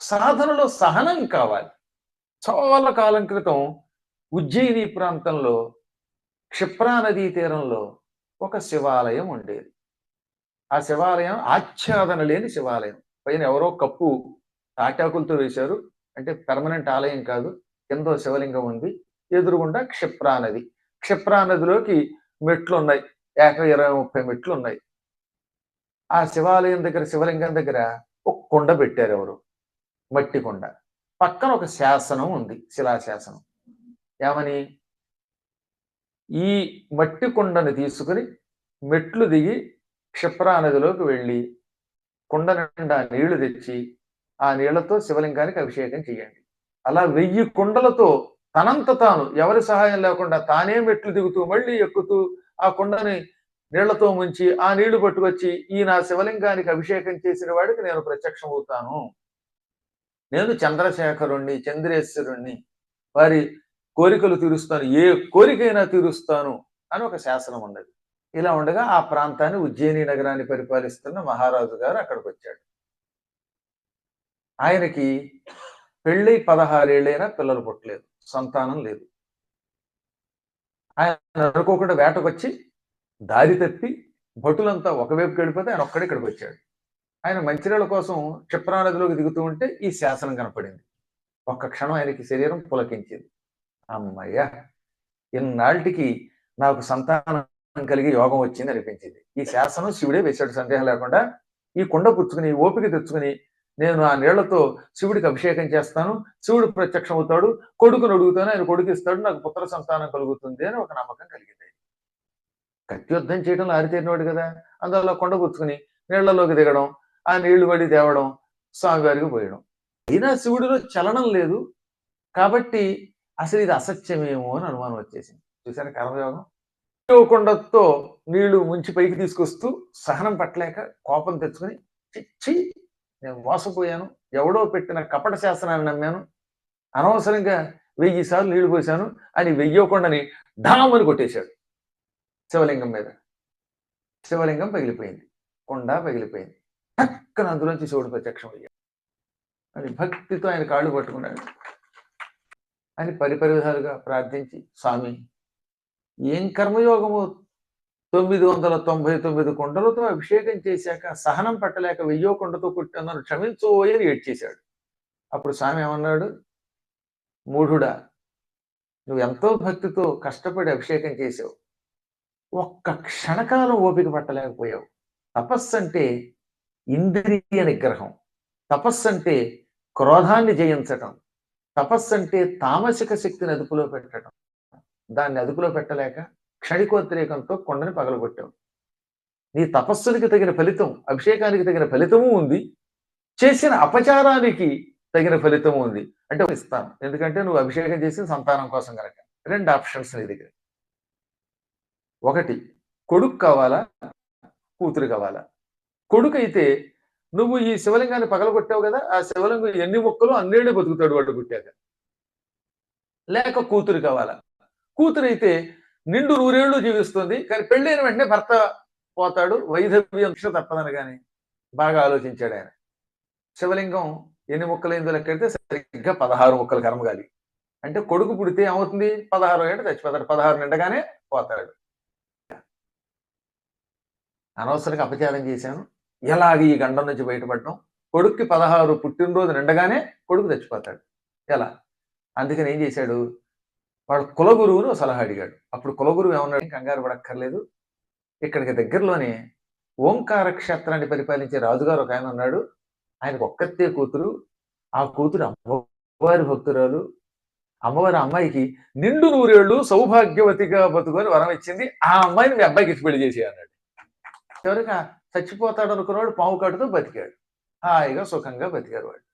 సాధనలో సహనం కావాలి. చాలా కాలం క్రితం ఉజ్జయిని ప్రాంతంలో క్షిప్రా నదీ తీరంలో ఒక శివాలయం ఉండేది. ఆ శివాలయం ఆచ్ఛాదన లేని శివాలయం. పైన ఎవరో కప్పు తాటాకులతో వేశారు. అంటే పెర్మనెంట్ ఆలయం కాదు. కింద శివలింగం ఉంది. ఎదురుగుండా క్షిప్రా నది. క్షిప్రా నదిలోకి మెట్లు ఉన్నాయి యాభై ఇరవై ముప్పై మెట్లు ఉన్నాయి ఆ శివాలయం దగ్గర శివలింగం దగ్గర ఒక కుండ పెట్టారు ఎవరు? మట్టి కొండ పక్కన ఒక శాసనం ఉంది శిలాశాసనం. ఏమని? ఈ మట్టి కుండని తీసుకుని మెట్లు దిగి క్షిప్రా నదిలోకి వెళ్ళి కుండ నిండా నీళ్ళు తెచ్చి ఆ నీళ్ళతో శివలింగానికి అభిషేకం చేయండి. అలా వెయ్యి కుండలతో తనంత తాను ఎవరి సహాయం లేకుండా తానే మెట్లు దిగుతూ మళ్ళీ ఎక్కుతూ ఆ కుండని నీళ్ళతో ముంచి ఆ నీళ్ళు పట్టుకొచ్చి ఈ నా శివలింగానికి అభిషేకం చేసిన వాడికి నేను ప్రత్యక్షం అవుతాను నేను చంద్రశేఖరుణ్ణి చంద్రేశ్వరుణ్ణి. వారి కోరికలు తీరుస్తాను ఏ కోరికైనా తీరుస్తాను అని ఒక శాసనం ఉన్నది ఇలా ఉండగా ఆ ప్రాంతాన్ని ఉజ్జయిని నగరాన్ని పరిపాలిస్తున్న మహారాజు గారు అక్కడికి వచ్చాడు ఆయనకి పెళ్ళై పదహారేళ్ళైనా పిల్లలు పుట్టలేదు సంతానం లేదు. ఆయన అనుకోకుండా వేటకొచ్చి దారి తప్పి భటులంతా ఒకవైపుకి వెళ్ళిపోతే ఆయన ఒక్కడే ఇక్కడికి వచ్చాడు ఆయన మంచినీళ్ళ కోసం క్షిప్రా నదిలోకి దిగుతూ ఉంటే ఈ శాసనం కనపడింది. ఒక్క క్షణం ఆయనకి శరీరం పులకించింది. అమ్మయ్యా ఇన్నాళ్ళకి నాకు సంతానం కలిగి యోగం వచ్చింది అనిపించింది. ఈ శాసనం శివుడే వేశాడు సందేహం లేకుండా. ఈ కుండ పుచ్చుకుని ఓపిక తెచ్చుకుని నేను ఆ నీళ్ళతో శివుడికి అభిషేకం చేస్తాను. శివుడు ప్రత్యక్షం అవుతాడు కొడుకును అడుగుతాను. ఆయన కొడుకు ఇస్తాడు నాకు పుత్ర సంతానం కలుగుతుంది అని ఒక నమ్మకం కలిగింది. కత్తి యుద్ధం చేయడంలో ఆరితేరినవాడు కదా. అందువల్ల కొండ పుచ్చుకుని నీళ్ళలోకి దిగడం ఆ నీళ్ళు పడి తేవడం స్వామివారికి పోయడం. అయినా శివుడిలో చలనం లేదు. కాబట్టి అసలు ఇది అసత్యమేమో అని అనుమానం వచ్చేసింది. చూసారా కర్మయోగం? కొండతో నీళ్ళు ముంచి పైకి తీసుకొస్తూ సహనం పట్టలేక కోపం తెచ్చుకొని చిచ్చి నేను మోసపోయాను. ఎవడో పెట్టిన కపట శాస్త్రాన్ని నమ్మాను. అనవసరంగా వెయ్యి సార్లు నీళ్ళు పోసాను. అని వెయ్యకుండాని ఢామని కొట్టేశాడు శివలింగం మీద. శివలింగం పగిలిపోయింది. కొండ పగిలిపోయింది. పక్కన అందులోంచి శివుడు ప్రత్యక్షం అయ్యాడు అని భక్తితో ఆయన కాళ్ళు పట్టుకున్నాడు. అని పరిపరి విధాలుగా ప్రార్థించి స్వామి ఏం కర్మయోగము? తొమ్మిది వందల తొంభై తొమ్మిది కొండలతో అభిషేకం చేశాక సహనం పట్టలేక వెయ్యో కొండతో కుట్టాను క్షమించోయని అని ఏడ్చేశాడు అప్పుడు స్వామి ఏమన్నాడు? మూఢుడా నువ్వు ఎంతో భక్తితో కష్టపడి అభిషేకం చేసావు ఒక్క క్షణకాలం ఓపిక పట్టలేకపోయావు. తపస్సు అంటే ఇంద్రియ నిగ్రహం. తపస్సు అంటే క్రోధాన్ని జయించటం. తపస్సు అంటే తామసిక శక్తిని అదుపులో పెట్టడం దాన్ని అదుపులో పెట్టలేక క్షణికోద్రేకంతో కొండని పగలగొట్టావు. నీ తపస్సునికి తగిన ఫలితం అభిషేకానికి తగిన ఫలితము ఉంది. చేసిన అపచారానికి తగిన ఫలితము ఉంది. అంటే ఇస్తాను. ఎందుకంటే నువ్వు అభిషేకం చేసిన సంతానం కోసం కనుక. రెండు ఆప్షన్స్ నీ దగ్గర. ఒకటి కొడుకు కావాలా? కూతురు కావాలా? కొడుకు అయితే నువ్వు ఈ శివలింగాన్ని పగలగొట్టావు కదా ఆ శివలింగం ఎన్ని మొక్కలు అన్నేళ్ళే బతుకుతాడు వాడు పుట్టాక. లేక కూతురు కావాలా? కూతురు అయితే నిండు నూరేళ్ళు జీవిస్తుంది కానీ పెళ్ళైన వెంటనే భర్త పోతాడు వైధవ్యం తప్పదని కానీ బాగా ఆలోచించాడు ఆయన. శివలింగం ఎన్ని ముక్కలైందో లెక్కెడితే సరిగ్గా పదహారు ముక్కలు కర్మగాలి అంటే కొడుకు పుడితే ఏమవుతుంది? పదహారు ఏడు చచ్చిపోతాడు పదహారు నిండగానే పోతాడు. అనవసరంగా అపచారం చేశాను. ఎలాగ ఈ గండం నుంచి బయటపడటం కొడుక్కి పదహారు పుట్టినరోజు నిండగానే కొడుకు తెచ్చిపోతాడు ఎలా? అందుకని ఏం చేశాడు? వాడు కులగురువును సలహా అడిగాడు. అప్పుడు కులగురువు ఏమన్నాడు? కంగారు పడక్కర్లేదు. ఇక్కడికి దగ్గరలోనే ఓంకార క్షేత్రాన్ని పరిపాలించే రాజుగారు ఒక ఆయన ఉన్నాడు. ఆయనకు ఒక్కతే కూతురు. ఆ కూతురు అమ్మవారి భక్తురాలు. అమ్మవారి అమ్మాయికి నిండు నూరేళ్ళు సౌభాగ్యవతిగా బతుకొని వరం ఇచ్చింది. ఆ అమ్మాయిని మీ అబ్బాయికి ఇచ్చి పెళ్ళి చేసి అన్నాడు. చివరిగా చచ్చిపోతాడు అనుకున్నాడు పాము కాటుతో బతికాడు. హాయిగా సుఖంగా బతికారు వాడు.